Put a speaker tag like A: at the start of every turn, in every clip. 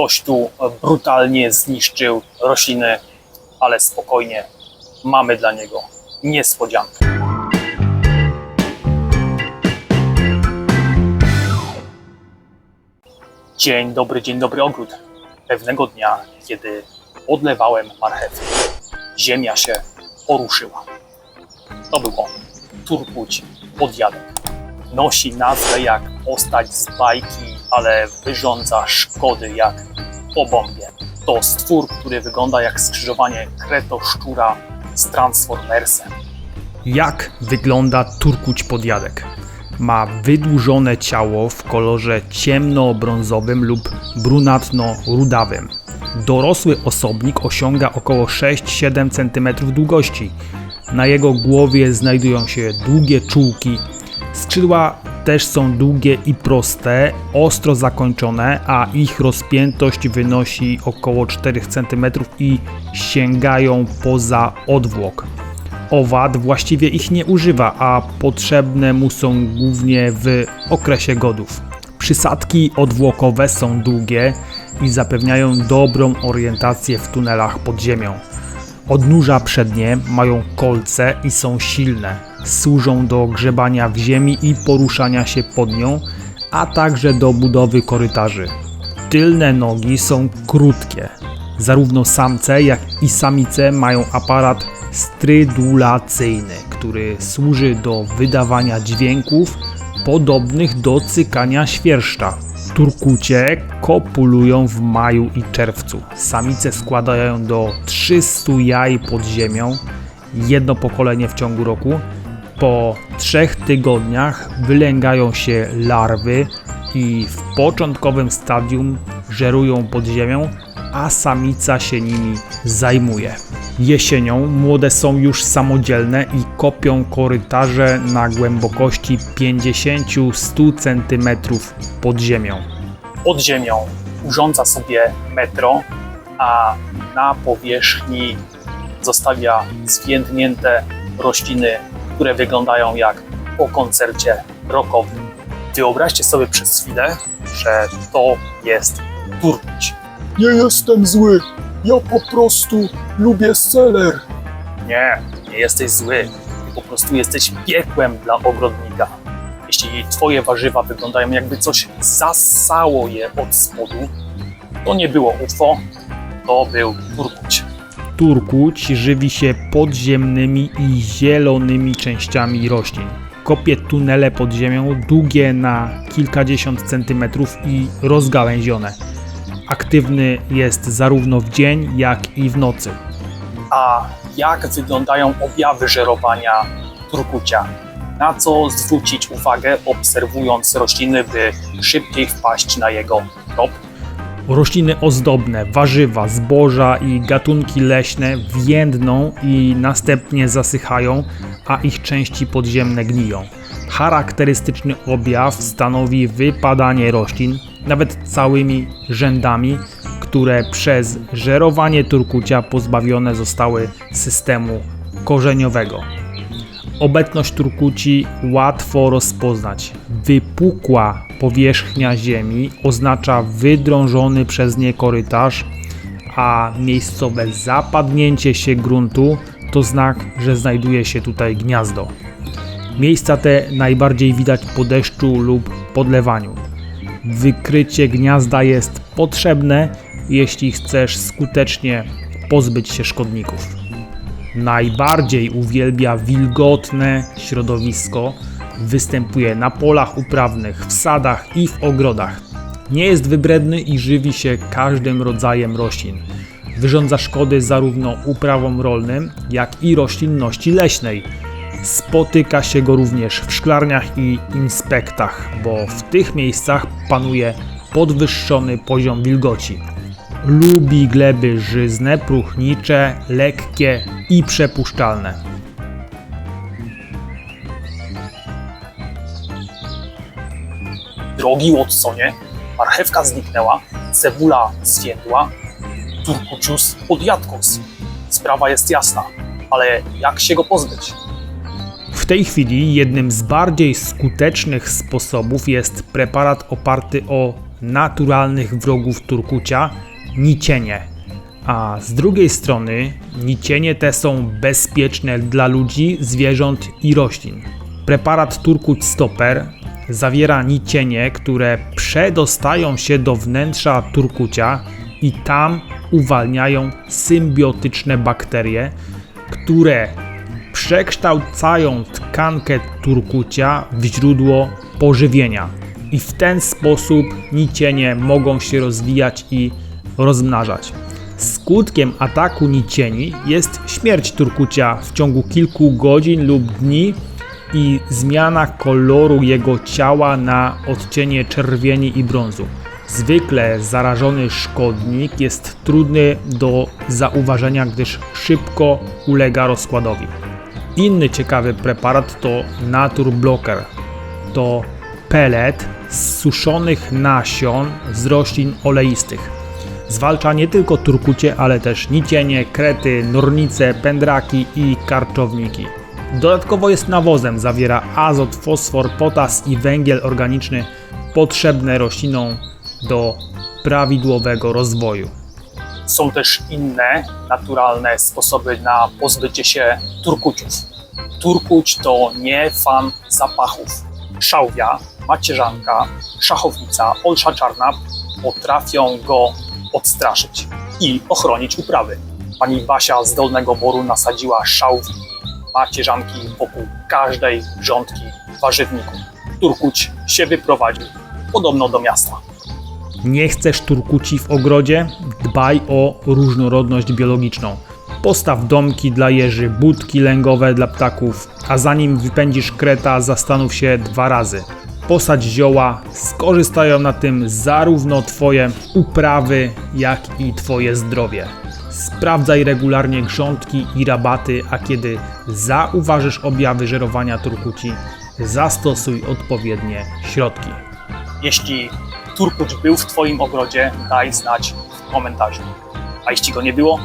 A: Ktoś tu brutalnie zniszczył rośliny, ale spokojnie, mamy dla niego niespodziankę. Dzień dobry, dzień dobry ogród. Pewnego dnia, kiedy odlewałem marchewy, ziemia się poruszyła. To był on, Turkuć Podjadek. Nosi nazwę jak postać z bajki, ale wyrządza szkody jak po bombie. To stwór, który wygląda jak skrzyżowanie kretoszczura z Transformersem.
B: Jak wygląda turkuć podjadek? Ma wydłużone ciało w kolorze ciemno-brązowym lub brunatno-rudawym. Dorosły osobnik osiąga około 6-7 cm długości. Na jego głowie znajdują się długie czułki. Skrzydła też są długie i proste, ostro zakończone, a ich rozpiętość wynosi około 4 cm i sięgają poza odwłok. Owad właściwie ich nie używa, a potrzebne mu są głównie w okresie godów. Przysadki odwłokowe są długie i zapewniają dobrą orientację w tunelach pod ziemią. Odnóża przednie mają kolce i są silne. Służą do grzebania w ziemi i poruszania się pod nią, a także do budowy korytarzy. Tylne nogi są krótkie. Zarówno samce, jak i samice mają aparat strydulacyjny, który służy do wydawania dźwięków podobnych do cykania świerszcza. Turkucie kopulują w maju i czerwcu. Samice składają do 300 jaj pod ziemią, jedno pokolenie w ciągu roku. Po trzech tygodniach wylęgają się larwy i w początkowym stadium żerują pod ziemią, a samica się nimi zajmuje. Jesienią młode są już samodzielne i kopią korytarze na głębokości 50-100 cm pod ziemią.
A: Pod ziemią urządza sobie metro, a na powierzchni zostawia zwiędnięte rośliny, które wyglądają jak po koncercie rockowym. Wyobraźcie sobie przez chwilę, że to jest turkuć.
C: Nie jestem zły. Ja po prostu lubię seler.
A: Nie, nie jesteś zły. Ty po prostu jesteś piekłem dla ogrodnika. Jeśli twoje warzywa wyglądają jakby coś zasało je od spodu, to nie było UFO, to był turkuć.
B: Turkuć żywi się podziemnymi i zielonymi częściami roślin. Kopie tunele pod ziemią długie na kilkadziesiąt centymetrów i rozgałęzione. Aktywny jest zarówno w dzień, jak i w nocy.
A: A jak wyglądają objawy żerowania turkucia? Na co zwrócić uwagę, obserwując rośliny, by szybciej wpaść na jego trop?
B: Rośliny ozdobne, warzywa, zboża i gatunki leśne więdną i następnie zasychają, a ich części podziemne gniją. Charakterystyczny objaw stanowi wypadanie roślin, nawet całymi rzędami, które przez żerowanie turkucia pozbawione zostały systemu korzeniowego. Obecność turkuci łatwo rozpoznać. Wypukła powierzchnia ziemi oznacza wydrążony przez nie korytarz, a miejscowe zapadnięcie się gruntu to znak, że znajduje się tutaj gniazdo. Miejsca te najbardziej widać po deszczu lub podlewaniu. Wykrycie gniazda jest potrzebne, jeśli chcesz skutecznie pozbyć się szkodników. Najbardziej uwielbia wilgotne środowisko, występuje na polach uprawnych, w sadach i w ogrodach. Nie jest wybredny i żywi się każdym rodzajem roślin. Wyrządza szkody zarówno uprawom rolnym, jak i roślinności leśnej. Spotyka się go również w szklarniach i inspektach, bo w tych miejscach panuje podwyższony poziom wilgoci. Lubi gleby żyzne, próchnicze, lekkie i przepuszczalne.
A: Drogi Watsonie, marchewka zniknęła, cebula zwiędła, turkucius podjadkos. Sprawa jest jasna, ale jak się go pozbyć?
B: W tej chwili jednym z bardziej skutecznych sposobów jest preparat oparty o naturalnych wrogów turkucia nicienie. A z drugiej strony nicienie te są bezpieczne dla ludzi, zwierząt i roślin. Preparat Turkuć Stopper zawiera nicienie, które przedostają się do wnętrza turkucia i tam uwalniają symbiotyczne bakterie, które przekształcają tkankę turkucia w źródło pożywienia. I w ten sposób nicienie mogą się rozwijać i rozmnażać. Skutkiem ataku nicieni jest śmierć turkucia w ciągu kilku godzin lub dni i zmiana koloru jego ciała na odcienie czerwieni i brązu. Zwykle zarażony szkodnik jest trudny do zauważenia, gdyż szybko ulega rozkładowi. Inny ciekawy preparat to Natur Blocker. To pelet z suszonych nasion z roślin oleistych. Zwalcza nie tylko turkucie, ale też nicienie, krety, nornice, pędraki i karczowniki. Dodatkowo jest nawozem, zawiera azot, fosfor, potas i węgiel organiczny potrzebne roślinom do prawidłowego rozwoju.
A: Są też inne naturalne sposoby na pozbycie się turkuciów. Turkuć to nie fan zapachów. Szałwia, macierzanka, szachownica, olsza czarna potrafią go odstraszyć i ochronić uprawy. Pani Basia z Dolnego Boru nasadziła szałwi macierzanki wokół każdej grządki warzywniku. Turkuć się wyprowadził, podobno do miasta.
B: Nie chcesz turkuci w ogrodzie? Dbaj o różnorodność biologiczną. Postaw domki dla jeży, budki lęgowe dla ptaków, a zanim wypędzisz kreta, zastanów się dwa razy. Posadź zioła, skorzystają na tym zarówno Twoje uprawy, jak i Twoje zdrowie. Sprawdzaj regularnie grządki i rabaty, a kiedy zauważysz objawy żerowania turkuci, zastosuj odpowiednie środki.
A: Jeśli turkuć był w Twoim ogrodzie, daj znać w komentarzu. A jeśli go nie było,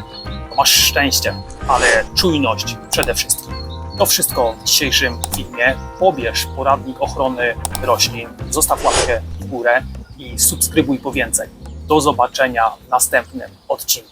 A: to masz szczęście, ale czujność przede wszystkim. To wszystko w dzisiejszym filmie. Pobierz poradnik ochrony roślin, zostaw łapkę w górę i subskrybuj po więcej. Do zobaczenia w następnym odcinku.